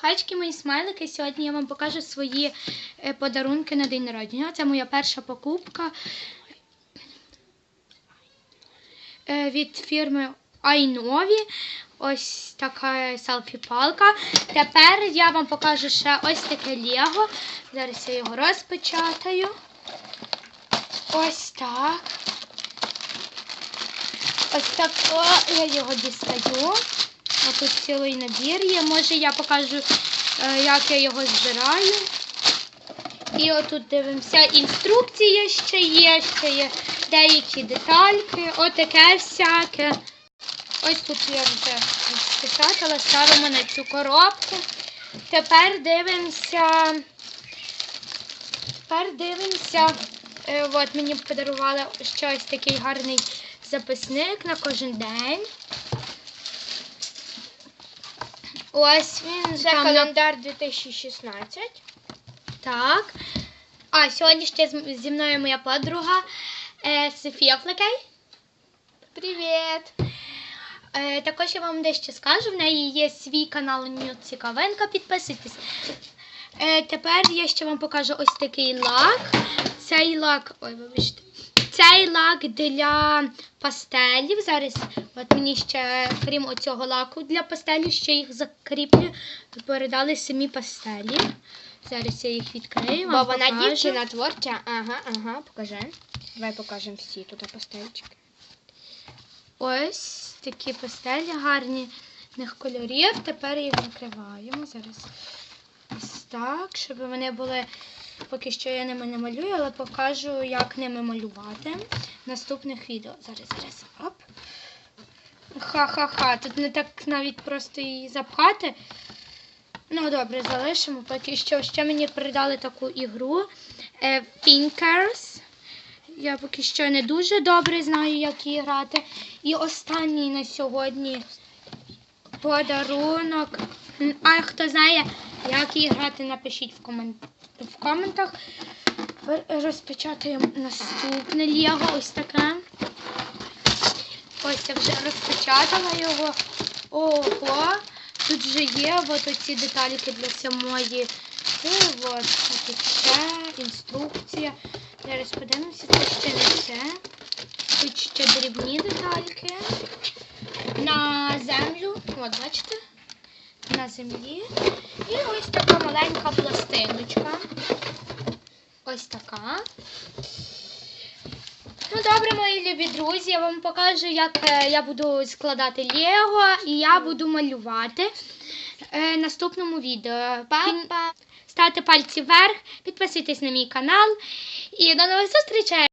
Хайчки, мої смайлики. Сьогодні я вам покажу свої е, подарунки на день народження. Це моя перша покупка е, від фірми Айнові. Ось така селфі-палка. Тепер я вам покажу ще ось таке Лего. Зараз я його розпечатаю. Ось так. Ось так я його дістаю. А тут цілий набір є. Може я покажу, е, як я його збираю. І отут дивимося, інструкція ще є, ще є деякі детальки, отаке всяке. Ось тут я вже спечатала, ставимо на цю коробку. Тепер дивимося. Тепер дивимося. Е, от мені подарували ще ось такий гарний записник на кожен день. Ось він Це там на календар 2016. так. А сьогодні ще з- зі мною моя подруга е, Софія Флекей. Привіт! Е, також я вам дещо скажу. В неї є свій канал Ню Цікавенка. Підписуйтесь. Е, тепер я ще вам покажу ось такий лак. Цей лак. Ой, вибачте. Цей лак для пастелів. Зараз от мені ще, крім оцього лаку для пастелів, ще їх закріплю. Передали самі пастелі. Зараз я їх відкрию. Бо вона дівчина творча. Ага, ага, покажи. Давай покажемо всі тут пастельчики. Ось такі пастелі гарні них кольорів. Тепер їх накриваємо. Зараз ось так, щоб вони були. Поки що я ними не малюю, але покажу, як ними малювати в наступних відео. Зараз, зараз. Оп. Ха-ха-ха. Тут не так навіть просто її запхати. Ну, добре, залишимо. Поки що ще мені передали таку ігру е, Thinkers. Я поки що не дуже добре знаю, як її грати. І останній на сьогодні подарунок. А хто знає, як її грати, напишіть в, комен... в коментах. Розпечатаємо наступне Лего. Ось таке. Ось я вже розпечатала його. Ого! Тут вже є от оці детальки для самої. От ще інструкція. Зараз подивимося, це ще не все. Тут ще дрібні детальки. На землю. От, бачите? На землі. І ось така маленька пластиночка. Ось така. Ну, добре, мої любі друзі, я вам покажу, як е, я буду складати Лего і я буду малювати е, наступному відео. Ставте пальці вверх, підписуйтесь на мій канал і до нових зустрічей!